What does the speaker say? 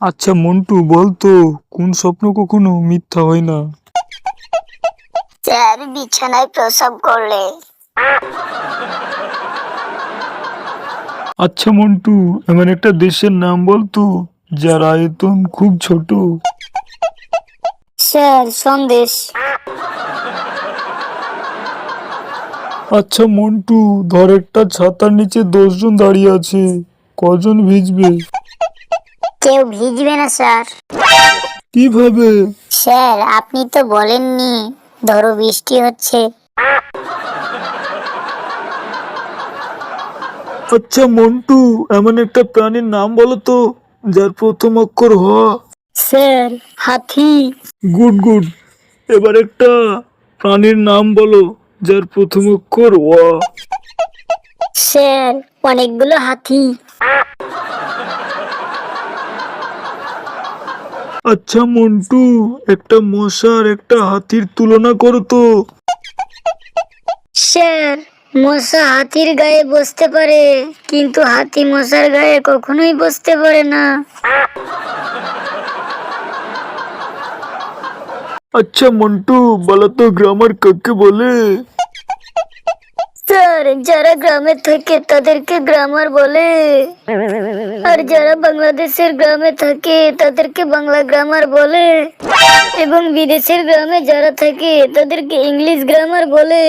আচ্ছা মন্টু বলতো কোন স্বপ্ন কখনো মিথ্যা হয় না? স্যার বিছানায় প্রসব করলে। আচ্ছা মন্টু এমন একটা দেশের নাম বলতো যার আয়তন খুব ছোট। স্যার সন্দেশ। আচ্ছা মন্টু ধর একটা ছাতার নিচে দশজন দাঁড়িয়ে আছে কজন ভিজবে? কেউ ভিজবে না স্যার। কীভাবে? স্যার আপনি তো বলেননি ধরো বৃষ্টি হচ্ছে। আচ্ছা মন্টু এমন একটা প্রাণীর নাম বলো তো যার প্রথম অক্ষর হ। স্যার হাতি। Good good. এবার একটা প্রাণীর নাম বলো যার প্রথম অক্ষর ওয়া স্যার অনেকগুলো হাতি। আচ্ছা মন্টু একটা মশার একটা হাতির তুলনা করো তো। স্যার মশা হাতির গায়ে বসতে পারে কিন্তু হাতি মশার গায়ে কখনোই বসতে পারে না। আচ্ছা মন্টু বলো তো গ্রামার কাকে বলে? স্যার যারা গ্রামে থাকে তাদেরকে গ্রামার বলে। আর যারা বাংলাদেশের গ্রামে থাকে তাদেরকে বাংলা গ্রামার বলে। এবং বিদেশের গ্রামে যারা থাকে তাদেরকে ইংলিশ গ্রামার বলে।